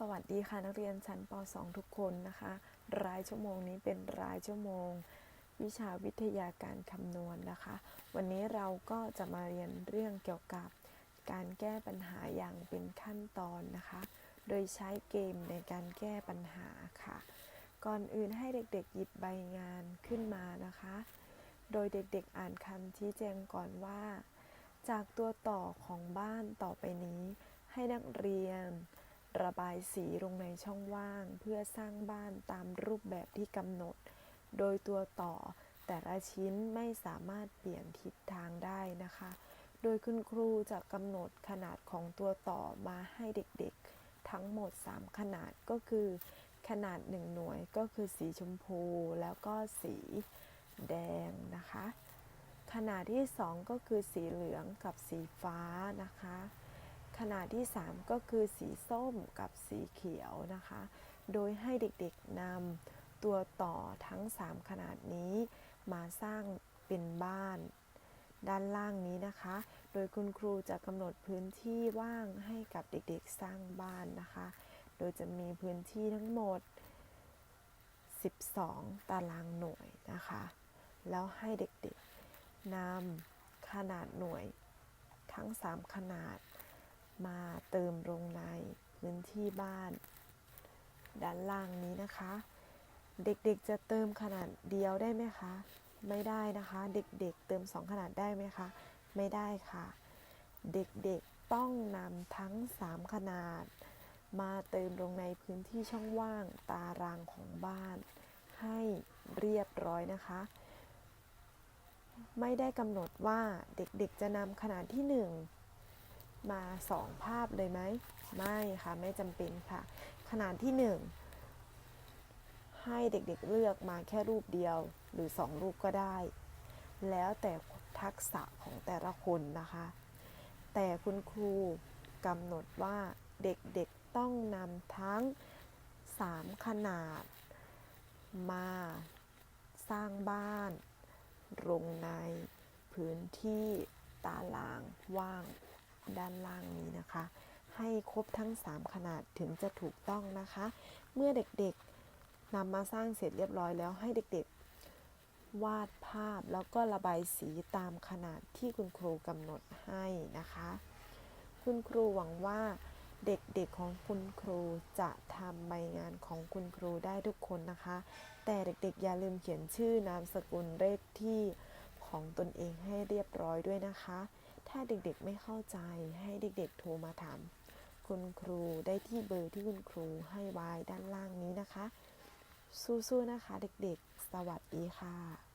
สวัสดีค่ะนักเรียนชั้นป .2 ทุกคนนะคะ รายชั่วโมงนี้เป็นรายชั่วโมง วิชาวิทยาการคำนวณนะคะ วันนี้เราก็จะมาเรียนเรื่องเกี่ยวกับการแก้ปัญหาอย่างเป็นขั้นตอนนะคะ โดยใช้เกมในการแก้ปัญหาค่ะ ก่อนอื่นให้เด็กๆ หยิบใบงานขึ้นมานะคะ โดยเด็กๆอ่านคำชี้แจงก่อนว่า จากตัวต่อของบ้านต่อไปนี้ ให้นักเรียน ระบายสีลงในช่องว่าง เพื่อสร้างบ้านตามรูปแบบที่กำหนด โดยตัวต่อแต่ละชิ้นไม่สามารถเปลี่ยนทิศทางได้นะคะ โดยคุณครูจะกำหนดขนาดของตัวต่อมาให้เด็กๆ ทั้งหมด 3 ขนาดก็คือ ขนาด 1 หน่วยก็คือสีชมพูแล้วก็สีแดงนะคะ ขนาดที่ 2 ก็คือสีเหลืองกับสีฟ้านะคะ ขนาดที่ 3 ก็คือสีส้มกับสีเขียวนะคะ โดยให้เด็กๆนำตัวต่อทั้ง 3 ขนาดนี้ มาสร้างเป็นบ้าน ด้านล่างนี้นะคะ โดยคุณครูจะกำหนดพื้นที่ว่างให้กับเด็กๆสร้างบ้านนะคะ โดยจะมีพื้นที่ทั้งหมด 12 ตารางหน่วยนะคะ แล้วให้เด็กๆนำขนาดหน่วยทั้ง 3 ขนาด มาเติมลงในพื้น ที่บ้าน ด้านล่างนี้นะคะ เด็กๆจะเติมขนาดเดียวได้ไหมคะ ไม่ได้นะคะ เด็กๆเติม 2 ขนาดได้ไหมคะ ไม่ได้ค่ะ เด็กๆต้องนำทั้ง 3 ขนาด มาเติมลงในพื้นที่ช่องว่างตารางของบ้าน ให้เรียบร้อยนะคะไม่ได้กำหนดว่าเด็กๆจะนำขนาดที่ 1 มาสองภาพเลยไหม ไม่ค่ะ ไม่จำเป็นค่ะ ขนาดที่ 1 ให้เด็กๆเลือกมาแค่รูปเดียวหรือ 2 รูปก็ได้ แล้วแต่ทักษะของแต่ละคนนะคะ แต่คุณครูกำหนดว่าเด็กๆต้องนำทั้ง 3 ขนาด มาสร้างบ้านลงในพื้นที่ตารางว่าง ด้านล่างนี้นะคะ ให้ครบทั้ง 3 ขนาดถึงจะถูกต้องนะคะ เมื่อเด็กๆนำมาสร้างเสร็จเรียบร้อยแล้วให้เด็กๆ วาดภาพแล้วก็ระบายสีตามขนาดที่คุณครูกำหนดให้นะคะ คุณครูหวังว่าเด็กๆของคุณครูจะทำใบงานของคุณครูได้ทุกคนนะคะ แต่เด็กๆอย่าลืมเขียนชื่อนามสกุลเลขที่ของตนเองให้เรียบร้อยด้วยนะคะ ถ้าเด็กๆไม่เข้าใจให้เด็กๆโทรมาถามคุณครูได้ที่เบอร์ที่คุณครูให้ไว้ด้านล่างนี้นะคะ สู้ๆนะคะเด็กๆ สวัสดีค่ะ